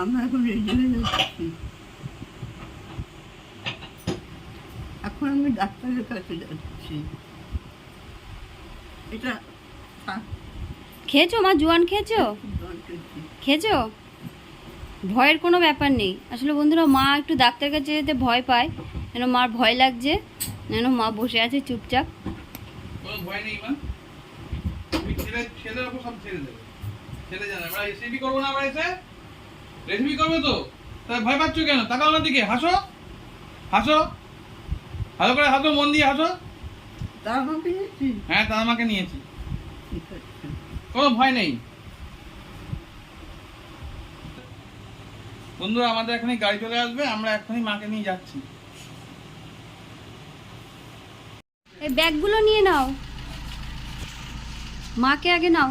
আমরা এখন রেডি হয়ে যাচ্ছি। এখন আমি ডাক্তারের কাছে যাচ্ছি। এটা খেয়েছো মা? জোয়ান খেয়েছো? খেয়েছো। ভয়ের কোনো ব্যাপার নেই। আসলে বন্ধুরা মা একটু ডাক্তার কাছে যেতে ভয় পায়। যেন মার ভয় লাগছে। যেন মা বসে আছে চুপচাপ। ভয় নেই মা। ছেলে ছেলের ওপর সব ছেড়ে দেবে। ছেলে জানে আমরা রেসিপি করব না আমরা এসে? রেসিপি করবে তো? তাহলে ভয় পাচ্ছ কেন? তাকাও আমার দিকে হাসো। হাসো। ভালো করে হাসো মন দিয়ে হাসো। হ্যাঁ তার আমাকে নিয়েছি। কোনো ভয় নেই। বন্ধুরা আমাদের এখানে গাড়ি চলে আসবে আমরা এখনই মাকে নিয়ে যাচ্ছি। এই ব্যাগগুলো নিয়ে নাও। মাকে আগে নাও।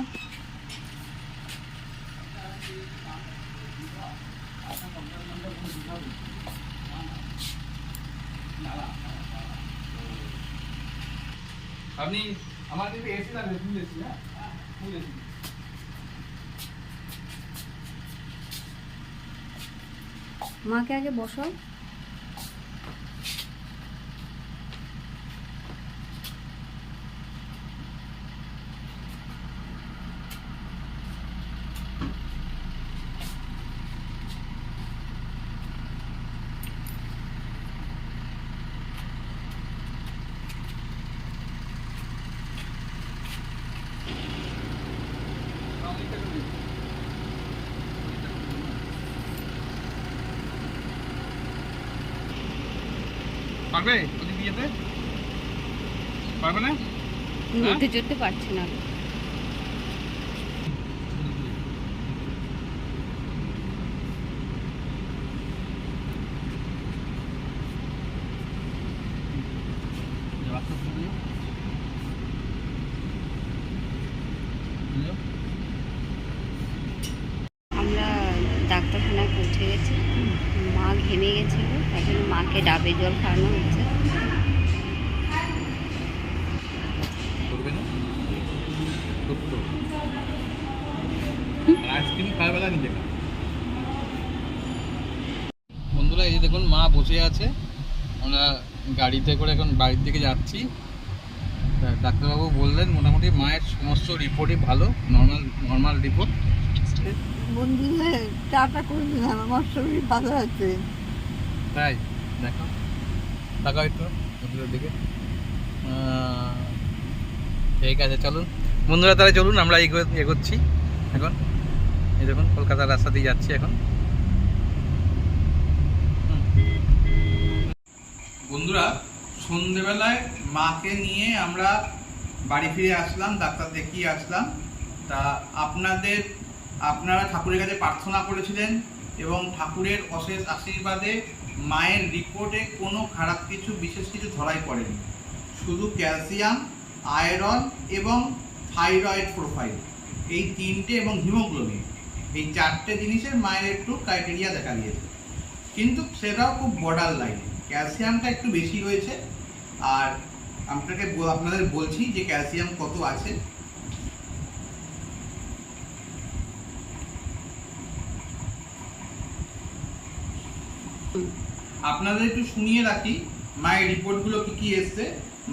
আপনি আমার দিকে এসি লাগবে ফুল এসি হ্যাঁ? এসি মাকে আগে বসাও। পারবে? ওদিক দিয়ে যেতে? পারবে না? নড়তে চড়তে পারছে না আমরা ডাক্তারখানায় পৌঁছে গেছি মা ঘেমে গেছিল তাই জন্য মাকে ডাবে জল খাওয়ানো হচ্ছে। বন্ধুরা এই যে দেখুন মা বসে আছে। আমরা গাড়িতে করে এখন বাড়ির দিকে যাচ্ছি। তা ডাক্তারবাবু বললেন মোটামুটি মায়ের সমস্ত রিপোর্টই ভালো নর্মাল নর্মাল রিপোর্ট। বন্ধুদের চাটা করে দিলাম আমার শরীর ভালো আছে। তাই? দেখো। তাকাও একটু বন্ধুদের দিকে। ঠিক আছে, চলুন। বন্ধুরা, তাহলে চলুন, আমরা এগো- এগোচ্ছি এখন। এই দেখুন, কলকাতার রাস্তা দিয়ে যাচ্ছি এখন। বন্ধুরা, সন্ধেবেলায় মাকে নিয়ে আমরা বাড়ি ফিরে আসলাম, ডাক্তার দেখিয়ে আসলাম। তা আপনাদের, আপনারা ঠাকুরের কাছে প্রার্থনা করেছিলেন এবং ঠাকুরের অশেষ আশীর্বাদে মায়ের রিপোর্টে কোনো খারাপ কিছু, বিশেষ কিছু ধরাই পড়েনি। শুধু ক্যালসিয়াম, আয়রন এবং থাইরয়েড প্রোফাইল, এই তিনটে এবং হিমোগ্লোবিন, এই চারটে জিনিসের মায়ের একটু ক্রাইটেরিয়া দেখা দিয়েছে। কিন্তু সেটাও খুব বর্ডার লাইন ক্যালসিয়ামটা একটু বেশি রয়েছে আর আপনাকে আপনাদের বলছি যে ক্যালসিয়াম কত আছে। আপনাদের একটু শুনিয়ে রাখি, মায়ের রিপোর্টগুলো কি কি এসছে,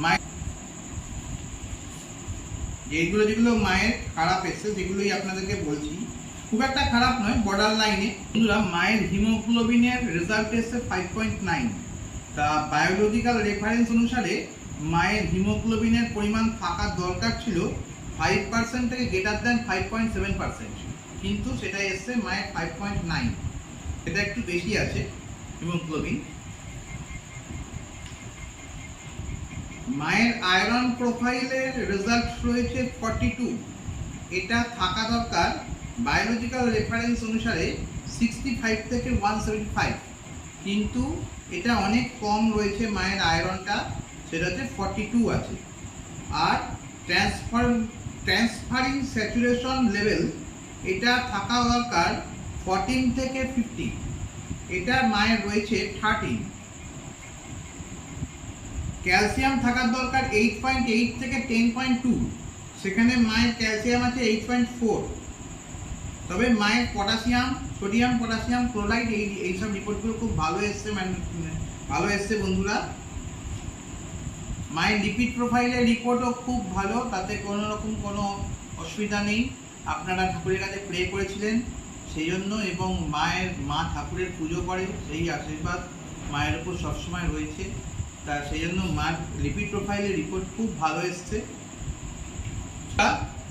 মায়ের এইগুলো যেগুলো মায়ের খারাপ এসছে, যেগুলোই আপনাদেরকে বলছি, খুব একটা খারাপ নয় বর্ডার লাইনে বন্ধুরা, মায়ের হিমোগ্লোবিনের রেজাল্ট এসছে ফাইভ পয়েন্ট নাইন তা বায়োলজিক্যাল রেফারেন্স অনুসারে মায়ের হিমোগ্লোবিনের পরিমাণ থাকার দরকার ছিল ফাইভ পার্সেন্ট থেকে greater than five point seven percent কিন্তু সেটা এসছে মায়ের ফাইভ পয়েন্ট নাইন এটা একটু বেশি আছে। হিমোগ্লোবিন মায়ের আয়রন প্রোফাইলের রেজাল্ট রয়েছে ফর্টি টু এটা থাকা দরকার বায়োলজিক্যাল রেফারেন্স অনুসারে সিক্সটি ফাইভ থেকে ওয়ান সেভেন্টি ফাইভ কিন্তু এটা অনেক কম রয়েছে মায়ের আয়রনটা সেটা হচ্ছে ফর্টি টু আছে। আর ট্রান্সফার ট্রান্সফারিং স্যাচুরেশন লেভেল এটা থাকা দরকার ফর্টিন থেকে ফিফটি এটা মায়ের রয়েছে থার্টিন ক্যালসিয়াম থাকার দরকার এইট পয়েন্ট এইট থেকে টেন পয়েন্ট টু সেখানে মায়ের ক্যালসিয়াম আছে এইট পয়েন্ট ফোর তবে মায়ের পটাশিয়াম, সোডিয়াম, পটাশিয়াম, ক্লোরাইড, এই, এইসব রিপোর্টগুলো খুব ভালো এসছে ভালো এসছে বন্ধুরা। মায়ের লিপিড প্রোফাইলের রিপোর্টও খুব ভালো, তাতে কোনো রকম কোনো অসুবিধা নেই। আপনারা ঠাকুরের কাছে প্রে করেছিলেন। সেই জন্য এবং মায়ের, মা ঠাকুরের পুজো করে, সেই আশীর্বাদ মায়ের উপর সবসময় রয়েছে। তা সেই জন্য মার লিপিড প্রোফাইলের রিপোর্ট খুব ভালো এসছে।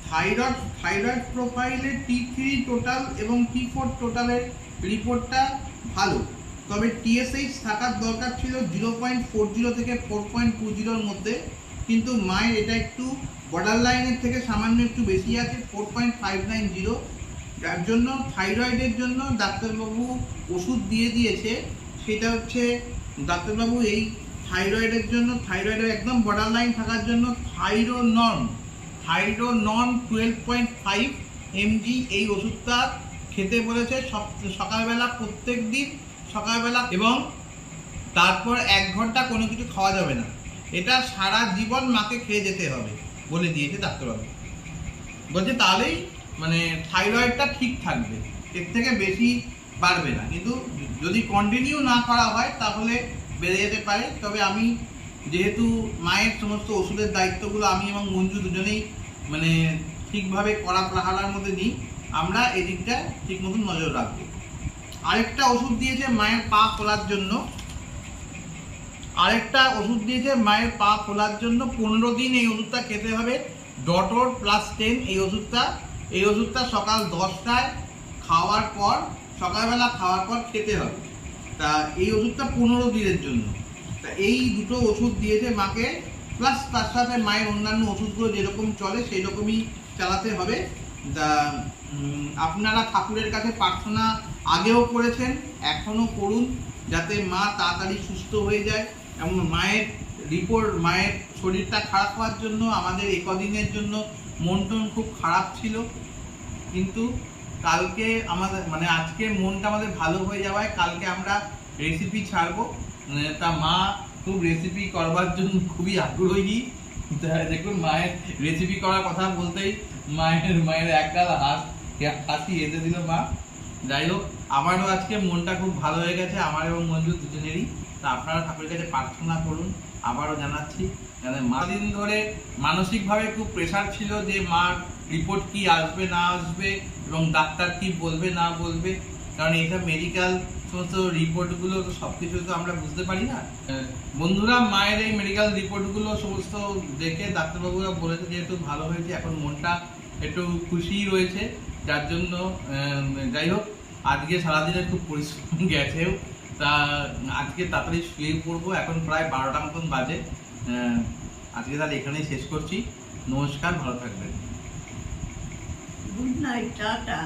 থাইরয়েড থাইরয়েড প্রোফাইলের টি থ্রি টোটাল এবং টি ফোর টোটালের রিপোর্টটা ভালো। তবে টিএসএইচ থাকার দরকার ছিল জিরো পয়েন্ট ফোর জিরো থেকে ফোর পয়েন্ট টু জিরোর মধ্যে। কিন্তু মায়ের এটা একটু বর্ডার লাইনের থেকে সামান্য একটু বেশি আছে four point five nine zero যার জন্য থাইরয়েডের জন্য ডাক্তারবাবু ওষুধ দিয়ে দিয়েছে, সেটা হচ্ছে ডাক্তারবাবু এই থাইরয়েডের জন্য থাইরয়েডের একদম বর্ডার লাইন থাকার জন্য Thyronorm Thyronorm twelve point five MG এই ওষুধটা খেতে বলেছে সক- সকালবেলা প্রত্যেক দিন, সকালবেলা এবং তারপর এক ঘণ্টা কোনো কিছু খাওয়া যাবে না। এটা সারা জীবন মাকে খেয়ে যেতে হবে বলে দিয়েছে ডাক্তারবাবু। বলছে তাহলেই মানে থাইরয়েডটা ঠিক থাকবে, এর থেকে বেশি বাড়বে না। কিন্তু যদি কন্টিনিউ না করা হয়, তাহলে বেড়ে যেতে পারে। তবে আমি যেহেতু মায়ের সমস্ত ওষুধের দায়িত্বগুলো আমি এবং মঞ্জু দুজনেই মানে ঠিকভাবে করা পাহাড়ার মধ্যে নিই, আমরা এদিকটা ঠিক মতন নজর রাখব। আরেকটা ওষুধ দিয়েছে মায়ের পা খোলার জন্য। আরেকটা ওষুধ দিয়েছে মায়ের পা খোলার জন্য পনেরো দিন এই ওষুধটা খেতে হবে। ডটর প্লাস টেন এই ওষুধটা এই ওষুধটা সকাল দশটায় খাওয়ার পর, সকালবেলা খাওয়ার পর খেতে হবে। তা এই ওষুধটা পনেরো দিনের জন্য। তা এই দুটো ওষুধ দিয়েছে মাকে প্লাস তার সাথে মায়ের অন্যান্য ওষুধগুলো যেরকম চলে সেই রকমই চালাতে হবে। তা আপনারা ঠাকুরের কাছে প্রার্থনা আগেও করেছেন, এখনও করুন, যাতে মা তাড়াতাড়ি সুস্থ হয়ে যায়। এবং মায়ের রিপোর্ট মায়ের শরীরটা খারাপ হওয়ার জন্য, আমাদের একদিনের জন্য মন টন খুব খারাপ ছিল। কিন্তু কালকে আমাদের মানে আজকে মনটা আমাদের ভালো হয়ে যাওয়ায় কালকে আমরা রেসিপি ছাড়বো। মানে তা মা খুব রেসিপি করবার জন্য খুবই আগ্রহী। দেখুন, মায়ের রেসিপি করার কথা বলতেই মায়ের মায়ের একগাল হাস হাসি এসে দিল মা। যাই হোক, আমারও আজকে মনটা খুব ভালো হয়ে গেছে আমার এবং মঞ্জু দুজনেরই। তা আপনারা ঠাকুরের কাছে প্রার্থনা করুন। আবারও জানাচ্ছি দিন ধরে মানসিকভাবে খুব প্রেশার ছিল যে, মার রিপোর্ট কি আসবে, না আসবে এবং ডাক্তার কি বলবে, না বলবে? কারণ এইসব মেডিকেল সমস্ত রিপোর্টগুলো তো সব কিছু তো আমরা বুঝতে পারি না। বন্ধুরা, মায়ের এই মেডিকেল রিপোর্টগুলো সমস্ত দেখে ডাক্তারবাবুরা বলেছে যেহেতু ভালো হয়েছে, এখন মনটা একটু খুশি রয়েছে। যার জন্য যাই হোক, আজকে সারাদিনের খুব পরিশ্রম গেছেও। তা আজকে তাড়াতাড়ি শুয়ে পড়ব, এখন প্রায় বারোটা মতন বাজে। আজকে তাহলে এখানেই শেষ করছি। নমস্কার, ভালো থাকবেন। Good night ta-ta.